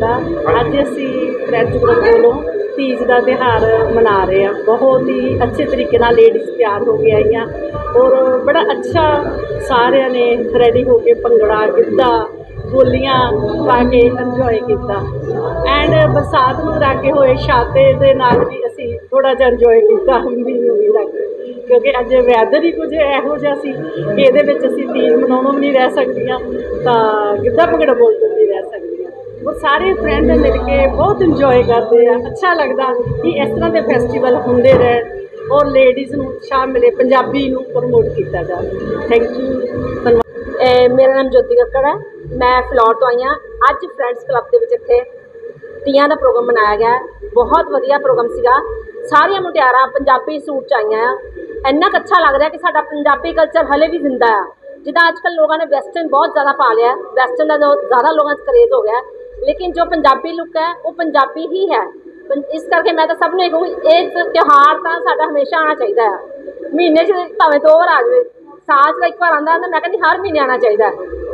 ਦਾ ਅੱਜ ਅਸੀਂ French group ਵੱਲੋਂ ਤੀਜ ਦਾ ਤਿਉਹਾਰ ਮਨਾ ਰਹੇ ਆ। ਬਹੁਤ ਹੀ ਅੱਛੇ ਤਰੀਕੇ ਨਾਲ ਲੇਡੀਜ਼ ਤਿਆਰ ਹੋ ਕੇ ਆਈਆਂ ਔਰ ਬੜਾ ਅੱਛਾ ਸਾਰਿਆਂ ਨੇ ਰੈਡੀ ਹੋ ਕੇ ਭੰਗੜਾ ਗਿੱਧਾ ਬੋਲੀਆਂ ਪਾ ਕੇ ਇੰਜੋਏ ਕੀਤਾ। ਐਂਡ ਬਰਸਾਤ ਨੂੰ ਰਾਕੇ ਹੋਏ ਛਾਤੇ ਦੇ ਨਾਲ ਵੀ ਅਸੀਂ ਥੋੜਾ ਜਿਹਾ ਇੰਜੋਏ ਕੀਤਾ ਮੀਂਹ ਨੂੰ ਵੀ ਰੱਖ ਕੇ। ਕਿਉਂਕਿ ਅੱਜ ਵੈਦਰ ਹੀ ਕੁਝ ਇਹੋ ਜਿਹਾ ਸੀ ਕਿ ਇਹਦੇ ਵਿੱਚ ਅਸੀਂ ਤੀਜ ਮਨਾਉਣੋਂ ਵੀ ਨਹੀਂ ਰਹਿ ਸਕਦੀਆਂ। ਤਾਂ ਗਿੱਧਾ ਭੰਗੜਾ ਬੋਲਦੇ ਉਹ ਸਾਰੇ ਫਰੈਂਡ ਮਿਲ ਕੇ ਬਹੁਤ ਇੰਜੋਏ ਕਰਦੇ ਆ। ਅੱਛਾ ਲੱਗਦਾ ਕਿ ਇਸ ਤਰ੍ਹਾਂ ਦੇ ਫੈਸਟੀਵਲ ਹੁੰਦੇ ਰਹਿਣ ਔਰ ਲੇਡੀਜ਼ ਨੂੰ ਉਤਸ਼ਾਹ ਮਿਲੇ ਪੰਜਾਬੀ ਨੂੰ ਪ੍ਰਮੋਟ ਕੀਤਾ ਜਾਵੇ। ਥੈਂਕ ਯੂ ਧੰਨਵਾਦ। ਮੇਰਾ ਨਾਮ ਜੋਤੀ ਕੱਕੜ ਹੈ। ਮੈਂ ਫਲੋਰ ਤੋਂ ਆਈ ਹਾਂ। ਅੱਜ ਫਰੈਂਡਸ ਕਲੱਬ ਦੇ ਵਿੱਚ ਇੱਥੇ ਤੀਆਂ ਦਾ ਪ੍ਰੋਗਰਾਮ ਮਨਾਇਆ ਗਿਆ ਬਹੁਤ ਵਧੀਆ ਪ੍ਰੋਗਰਾਮ ਸੀਗਾ। ਸਾਰੀਆਂ ਮੁਟਿਆਰਾਂ ਪੰਜਾਬੀ ਸੂਟ 'ਚ ਆਈਆਂ ਆ। ਇੰਨਾ ਕੁ ਅੱਛਾ ਲੱਗ ਰਿਹਾ ਕਿ ਸਾਡਾ ਪੰਜਾਬੀ ਕਲਚਰ ਹਲੇ ਵੀ ਜ਼ਿੰਦਾ ਆ। ਜਿੱਦਾਂ ਅੱਜ ਕੱਲ੍ਹ ਲੋਕਾਂ ਨੇ ਵੈਸਟਰਨ ਬਹੁਤ ਜ਼ਿਆਦਾ ਪਾ ਲਿਆ। ਵੈਸਟਰਨ ਦਾ ਜੋ ਜ਼ਿਆਦਾ ਲੋਕਾਂ 'ਚ ਕਰੇਜ਼ ਹੋ ਗਿਆ। ਲੇਕਿਨ ਜੋ ਪੰਜਾਬੀ ਲੁੱਕ ਹੈ, ਉਹ ਪੰਜਾਬੀ ਹੀ ਹੈ। ਪੰ- ਇਸ ਕਰਕੇ ਮੈਂ ਤਾਂ ਸਭ ਨੂੰ ਇਹ ਕਹੂੰਗੀ ਇਹ ਤਿਉਹਾਰ ਤਾਂ ਸਾਡਾ ਹਮੇਸ਼ਾ ਆਉਣਾ ਚਾਹੀਦਾ ਆ ਮਹੀਨੇ 'ਚ ਭਾਵੇਂ ਦੋ ਵਾਰ ਆ ਜਾਵੇ, ਸਾਲ 'ਚ ਤਾਂ ਇੱਕ ਵਾਰ ਆਉਂਦਾ ਤਾਂ ਮੈਂ ਕਹਿੰਦੀ ਹਰ ਮਹੀਨੇ ਆਉਣਾ ਚਾਹੀਦਾ ਹੈ।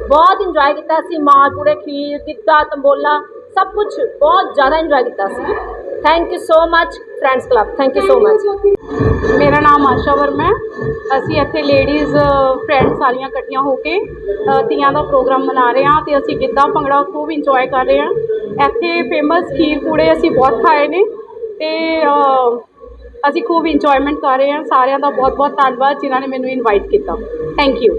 ਬਹੁਤ ਇੰਜੋਏ ਕੀਤਾ ਅਸੀਂ ਮਾਲਪੂੜੇ, ਖੀਰ, ਗਿੱਧਾ, ਤੰਬੋਲਾ, ਸਭ ਕੁਝ ਬਹੁਤ ਜ਼ਿਆਦਾ ਇੰਜੋਏ ਕੀਤਾ ਸੀ। Thank you so much friends club thank you so much ਮੇਰਾ ਨਾਮ ਆਸ਼ਾ ਵਰਮਾ ਹੈ ਅਸੀਂ ਇੱਥੇ ਲੇਡੀਜ਼ ਫਰੈਂਡਸ ਸਾਰੀਆਂ ਇਕੱਠੀਆਂ ਹੋ ਕੇ ਤੀਆਂ ਦਾ ਪ੍ਰੋਗਰਾਮ ਮਨਾ ਰਹੇ ਹਾਂ ਤੇ ਅਸੀਂ ਗਿੱਧਾ ਭੰਗੜਾ ਖੂਬ ਇੰਜੋਏ ਕਰ ਰਹੇ ਹਾਂ। ਇੱਥੇ ਫੇਮਸ ਖੀਰ ਪੂੜੇ ਅਸੀਂ ਬਹੁਤ ਖਾਏ ਨੇ ਤੇ ਅਸੀਂ ਖੂਬ ਇੰਜੋਇਮੈਂਟ ਕਰ ਰਹੇ ਹਾਂ। ਸਾਰਿਆਂ ਦਾ ਬਹੁਤ ਬਹੁਤ ਧੰਨਵਾਦ ਜਿਨ੍ਹਾਂ ਨੇ ਮੈਨੂੰ ਇਨਵਾਈਟ ਕੀਤਾ। Thank you